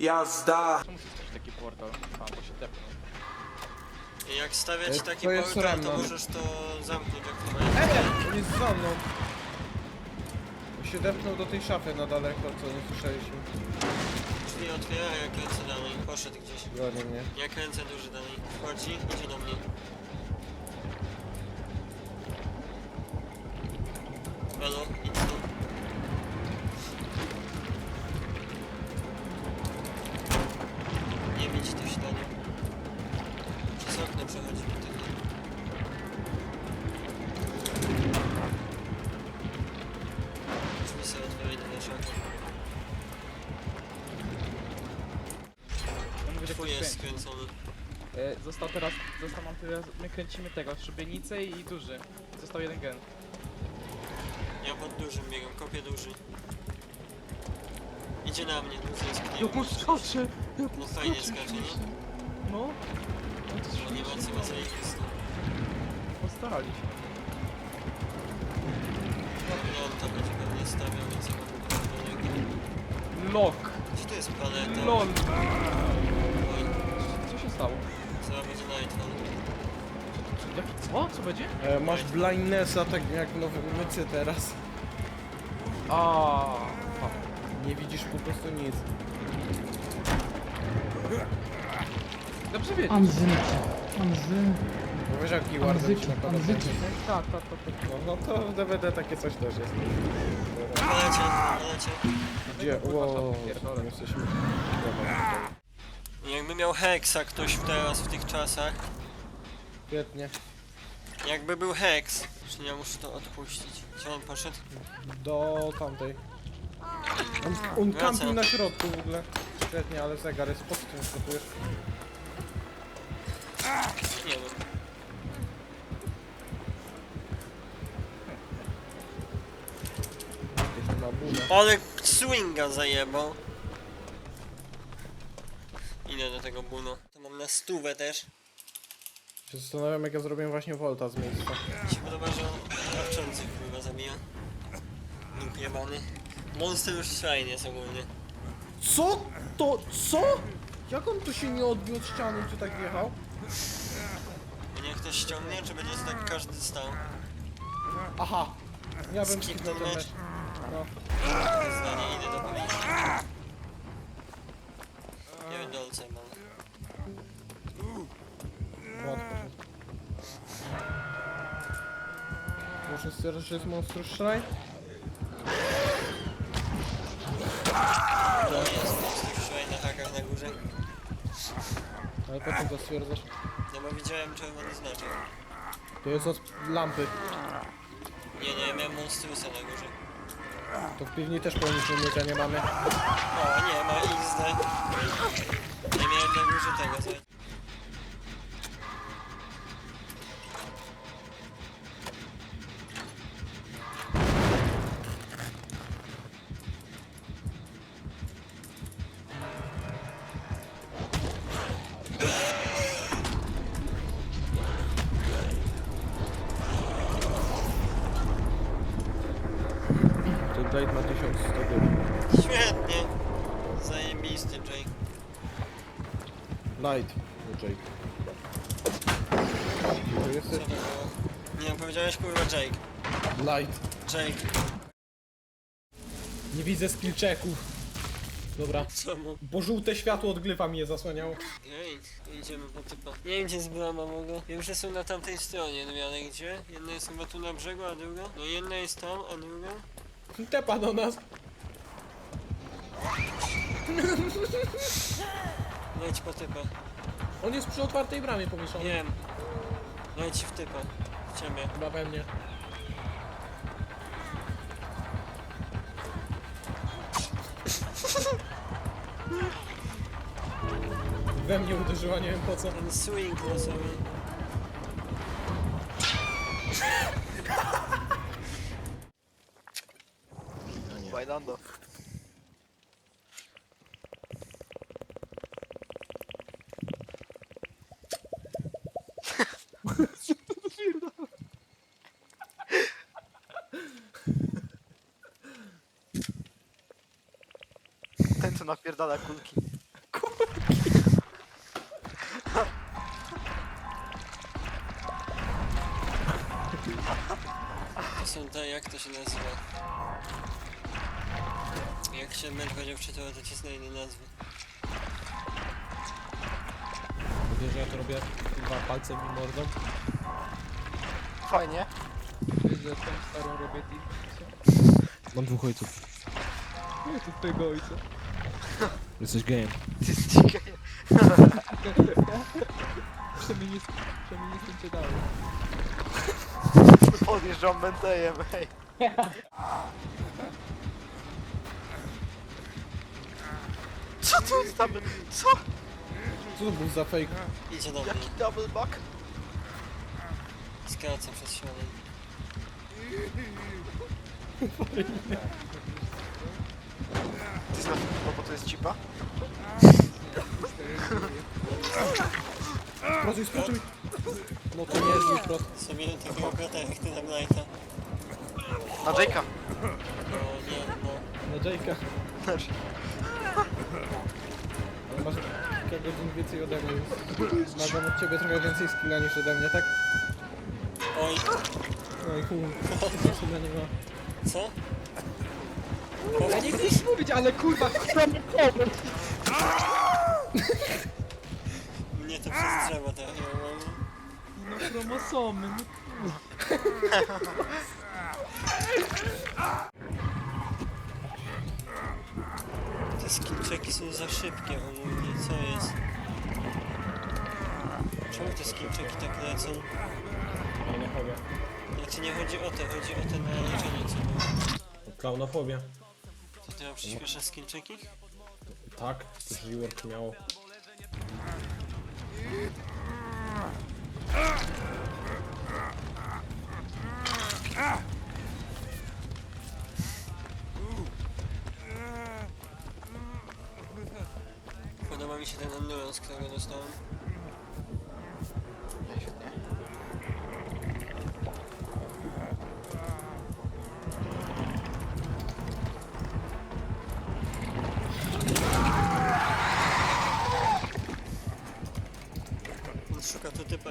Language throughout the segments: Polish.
Jazda! Czemu chcesz taki portal? A, bo się tepnął. Jak stawiać E, taki to jest portal, to Remnant. możesz to zamknąć jak to Ej, on jest za mną. On się depnął do tej szafy na daleko, co nie słyszeliśmy. Drzwi otwiera, a ja kręcę dalej. Poszedł gdzieś. Goni mnie. Ja kręcę duży dalej. Wchodzi, idzie do mnie. Halo, widzi te ślady. Przez okno przechodzi mi ten Drzwi sobie otworzyć do naszego. Ja mówię, że Twój ktoś jest skręcony. E, został teraz, został nam teraz, my kręcimy tego, szubienicę i duży. Został jeden gen. Ja pod dużym biegam, kopię duży. Idzie na mnie, tu jest kniw. skoczy! No fajnie skacze, nie? No. No to Animacja ma zajebistą. Postarali się. No on tam będzie pewnie stawiał, więc ja mam problemek. Lock! Gdzie to jest planeta? LOL! Oj, Co się stało? zaraz będzie Nightfall. Jaki co? Co będzie? E, masz blindnessa, tak jak nowy mycy teraz. A. Nie widzisz po prostu nic. Dobrze wiedzieć. Ży. Bo wiesz jak keywordem ci nakłada życie. Tak, tak, tak, tak. No, no to w DVD takie coś też jest. Polecie, polecie. Gdzie? kurwa, Wow, pierdolę. jesteśmy. Dobra, Jakby miał Hexa ktoś w teraz, w tych czasach. Świetnie. Jakby był Hex. Czy ja muszę to odpuścić? Gdzie on poszedł? Do tamtej. On, on kampi na środku w ogóle. Świetnie, ale zegar jest pod tym. Nie wiem. Ma bunę. Ale swinga zajebał. Idę do tego bunu. To mam na stówę też. Się zastanawiam jak ja zrobiłem właśnie Volta z miejsca. Mi się podoba, że on krawczących chyba zabija. Nóg jebany. Monster już Shrine jest ogólnie. Co? To co? Jak on tu się nie odbił od ściany, czy tak wjechał? Niech ktoś ściągnie, czy będzie tak każdy stał? Aha! Ja bym Skip skipnął ten mecz. No. Zdanie, idę do policji. Pierdolce mam. Łatwo. Muszę stwierdzić, że jest Monstrous Shrine? Ale po czym to stwierdzasz? No bo widziałem czerwony znaczek. To jest od lampy. Nie, nie, miałem Monstrusa na górze. To w piwni też powinniśmy mieć, a nie mamy. O, nie, ma XD. Nie miałem na górze tego, co... Blade ma 1100 godzin. Świetnie. Zajebisty Jake. Light. No Jake. To Co jesteś? to było? Nie, powiedziałeś kurwa Jake. Light. Jake. Nie widzę skill checków. Dobra. Czemu? Bo żółte światło od glyfa mnie zasłaniało. Ej, idziemy po typa. Nie wiem gdzie jest brama w ogóle. Wiem, że są na tamtej stronie, no ale gdzie? Jedna jest chyba tu na brzegu, a druga? No jedna jest tam, a druga? Tepa do nas. Leć po typa. On jest przy otwartej bramie pomieszczony. Wiem. Leć w typa. W ciebie. Chyba we mnie. We mnie uderzyła, nie wiem po co. Ten swing aynı anda. Tento una pierda da Kulki. Sen daha yak taşı Nazlı. Jak się będzie powiedział wczytał, to ci znajdę nazwę. Wiesz, że ja to robię chyba palcem i mordą? Fajnie. Wiesz, że tą starą robię team. Mam dwóch ojców. Nie, to twojego ojca. Jesteś gejem. Ty. Przynajmniej przynajmniej nie cię dalej. Podjeżdżam Bentejem, hej. Co to tam? Co? Co to był za fake? Idzie do mnie. Jaki double buck? Skraca przez środek. Ty znasz, no bo to jest cipa? Prostuj, sprostuj! No to nie jest mój prost. Sobie takiego kota jak ty na Blighta. Na Jake'a. No nie, no. Na Jake'a. Znaczy, Ale masz kilka godzin więcej ode mnie. więc Wymagam od ciebie trochę więcej skilla niż ode mnie, tak? Oj, No i chuj. Znaczy na niego. co? Ja nie chcę nic mówić, ale kurwa, Mnie to przez drzewo trafiło. no chromosomy, no skillczeki są za szybkie ogólnie, co jest? Czemu te skillczeki tak lecą? Klaunofobia. Znaczy nie chodzi o to, chodzi o te naleczenie co było. Klaunofobia. To ty przyspiesza skillczeki? Tak, Rework miał. Podoba mi się ten endurance, którego dostałem. świetnie. On szuka tu typa.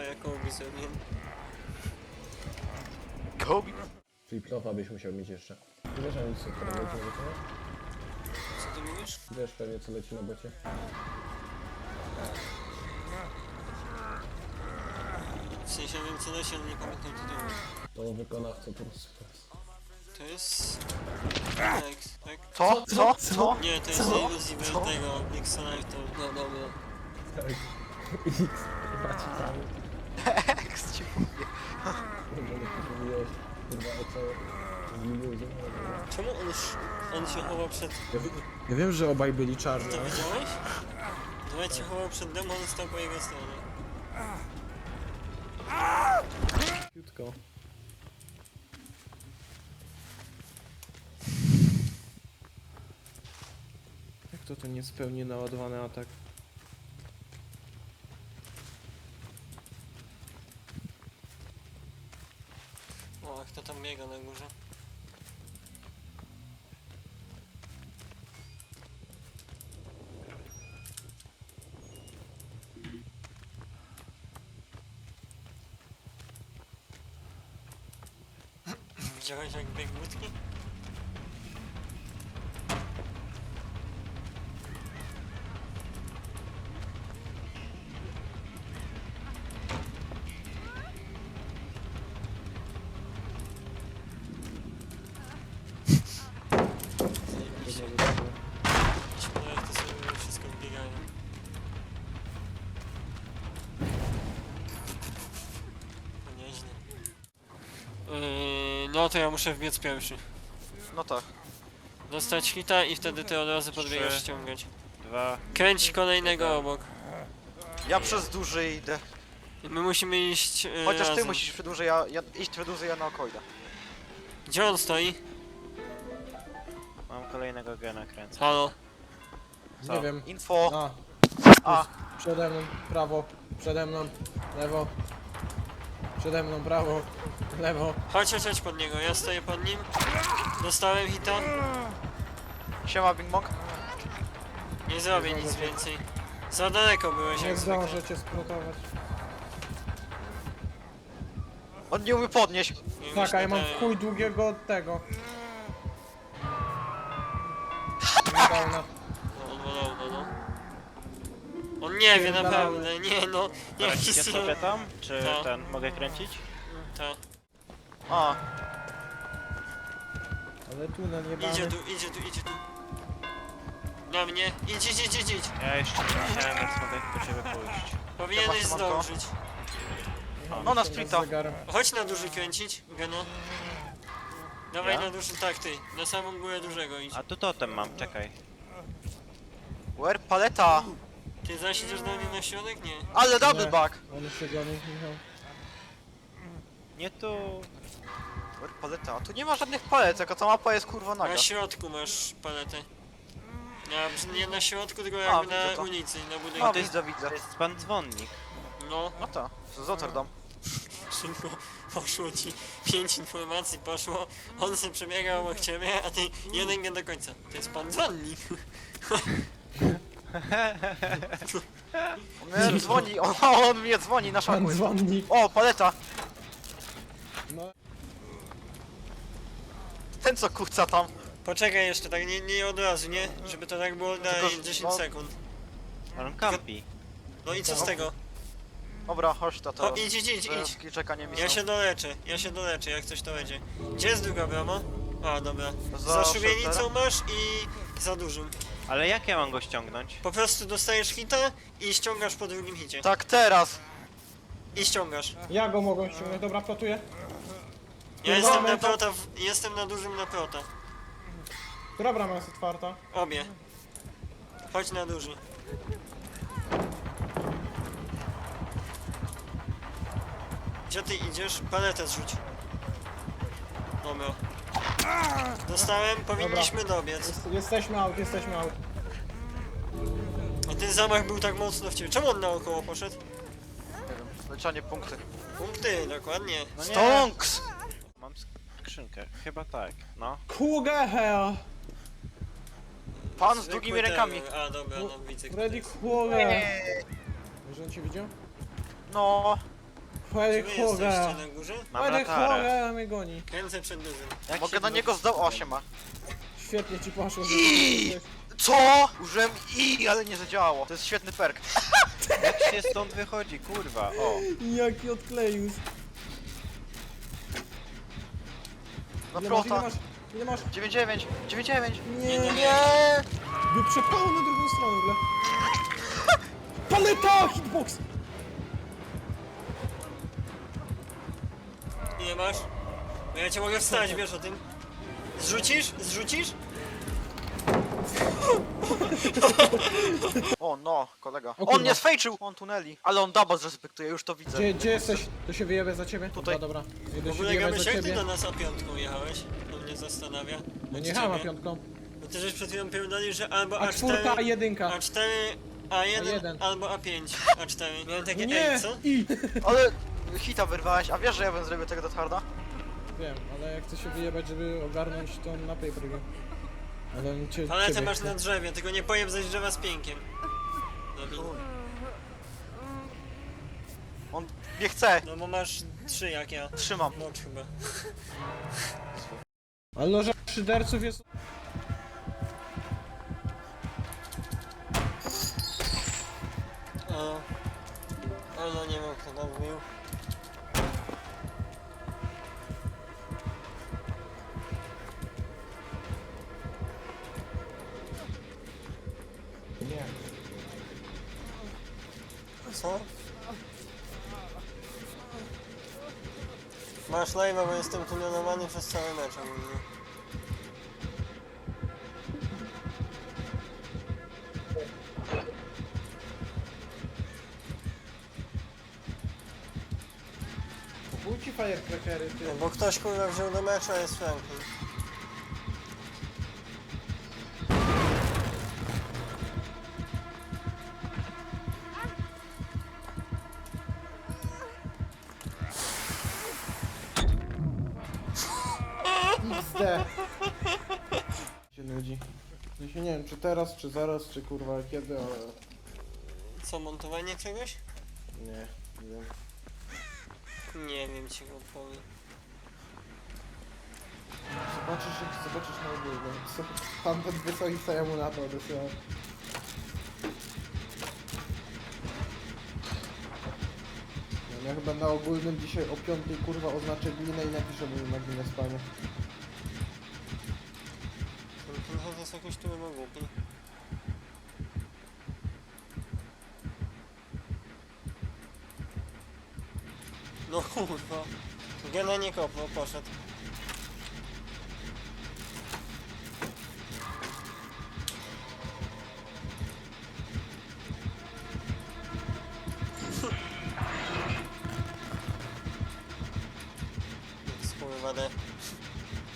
Kobe. Byś musiał mieć jeszcze. Wiesz, a nic co bocie? Co ty mówisz? Wiesz pewnie co leci na bocie? W sensie wiem co leci, ale nie pamiętam tytułu. To wykonawca Turus To jest... Next, tak? Co? Co? Co? Nie, to jest Co? iluzji Co? tego Nixona to... No dobra. Tak. Macie tam. Eks ci mówię. Mówiłeś, kurwa, o co z Czemu on, sz- on się chował przed... ja, wi- ja wiem, że obaj byli czarni. To widziałeś? Dwight się chował przed demon, stał po jego stronie. Krótko. Jak to to niespełnie naładowany atak? O, kto tam biega na górze? Widziałeś jak biegł łódki? No to ja muszę wbiec pierwszy. No tak. Dostać hita i wtedy ty od razu podbiegasz Trzy. ściągać. Dwa. Kręć kolejnego obok. Ja przez duży idę. I my musimy iść yy, Chociaż ty razem. musisz przedłużej, ja, ja iść przedłużej, ja naokoło idę. Gdzie on stoi? Mam kolejnego gena kręcę. Halo. Co? Nie wiem. Info. A, A. przede mną, prawo, przede mną, lewo. Przede mną, prawo, lewo. Chodź, chodź, chodź pod niego. Ja stoję pod nim. Dostałem hita. Siema Bing Bong. Nie zrobię nic więcej. Za daleko byłeś Nie jak zwykle. zdążę cię splotować. On nie umie podnieść. Nie Tak, a ja mam chuj długiego tego. Downa. No, on wolał, no, no. On nie wie naprawdę, nie no. Jaki Kręcicie syn. sobie tam? Czy No. ten, mogę kręcić? Ta. A, Ale tunel Idzie jebany. tu, idzie tu, idzie tu. Na mnie. Idź, idź, idź, idź, idź. Ja jeszcze nie widziałem, więc mogę po ciebie pójść. Powinieneś Siema, Szymonko. zdążyć. no na splita. Chodź na duży kręcić, Geno. Dawaj Ja? na duży, tak ty. Na samą górę dużego idź. A tu totem mam, czekaj. Where paleta? Ty zaś idziesz do mnie na środek? Nie. Ale double Nie. back. On się goni, Michał. Nie tu. Where paleta? A tu nie ma żadnych paletek, a ta mapa jest kurwa naga. Na środku masz paletę. Na, nie na środku, tylko A, jakby widzę na to. ulicy, na A, budynku. widzę, widzę. To jest pan dzwonnik. No, No to, z Rotterdam. szybko poszło ci. Pięć informacji poszło. On się przebiegał obok ciebie, a ty jeden nie do końca. To jest pan dzwonnik. On mnie dzwoni, on, on mnie dzwoni na Pan szaku. dzwonnik. O, paleta! No, Ten co kuca tam. Poczekaj jeszcze, tak nie, nie od razu, nie? Żeby to tak było na Tylko, że- 10 no- sekund. On kampi. No i co z tego? Dobra, chodź to O, teraz. idź, idź, idź, idź. Czekanie mi Ja są. się doleczę, ja się doleczę, jak coś to będzie. Gdzie jest druga brama? A, dobra. Za Za szubienicą shelterem? masz i za dużym. Ale jak ja mam go ściągnąć? Po prostu dostajesz hita i ściągasz po drugim hicie. Tak, teraz. I ściągasz. ja go mogę ściągnąć. Dobra, platuję. Ja jestem na Dobra, to- prota, w, jestem na dużym na prota. Która brama jest otwarta? Obie. Chodź na duży. Gdzie ty idziesz? Paletę zrzuć. Dobra. Dostałem, powinniśmy dobiec. Jest, jesteśmy out, jesteśmy out. A ten zamach był tak mocno w ciebie. Czemu on naokoło poszedł? Nie wiem, leczanie punkty. Punkty, dokładnie. No nie. Stonks! Mam skrzynkę. Chyba tak. No. Kugehel! Pan z Zwykły długimi rękami. terror. A, dobra, no widzę. kto Freddy jest. Może on cię widział? No, Czy Freddy wy jesteście Krueger! na górze? Mam Freddy latarę. Mnie goni. Kręcę przed. Jak mogę się na niego zdał... O, siema. Świetnie ci poszło. Co? Użyłem I, ale nie zadziałało. To jest świetny perk. Jak się stąd wychodzi, kurwa. O. Jaki odkleił. Na Ile masz, ile masz? Ile masz? 9-9, 9-9. Nie, nie, Nie! Wyprzepało na drugą stronę ogóle. Paleta! Hitbox! Nie masz? Bo ja cię mogę wstać, wiesz o tym? Zrzucisz? Zrzucisz? O no, kolega. kurwa. On nie sfejczył! On tuneli. Ale on double zrespektuje, już to widzę. Gdzie, gdzie jesteś? To się wyjebie za ciebie? Tutaj. Dobra, dobra. Idę W się ogóle za jak ty ciebie. do nas A5 jechałeś? To mnie zastanawia. No Od nie hama ciebie. piątką. Bo ty żeś przed chwilą pierdolił, że albo A A4, czwórka, a jedynka. A4, A1, A1. albo A5, A4. Miałem takie, Nie! ej, co? I! Ale hita wyrwałeś, a wiesz, że ja bym zrobił tego do twarda? Wiem, ale jak chcę się wyjebać, żeby ogarnąć to na pay per view. Ale on cię... Paletę ciebie masz na drzewie, tylko nie pojem zaś drzewa z piękiem. Dobra. On nie chce. No bo masz trzy jak ja. Trzymam. No chyba. Ale no, że szyderców jest... O. No nie wiem kto tam Co? Masz live'a, bo jestem tunelowany przez cały mecz ogólnie. Kupuj ci firecrackery, ty. No bo ktoś kurwa wziął do meczu, a jest Franklin. XD. Się nudzi. Ja się nie wiem, czy teraz, czy zaraz, czy kurwa kiedy, ale... Co, montowanie czegoś? Nie, nie wiem. Nie wiem ci go powiem. Zobaczysz, jak zobaczysz na ogólnym. Co pan ten wysłał i co ja mu na to odesłałem. Ja chyba na ogólnym dzisiaj o piątej kurwa oznaczę gminę i napiszę mu na gminę spania. Ten ten jest jakiś turbo głupi. No kurwa. Gena nie kopnął, poszedł.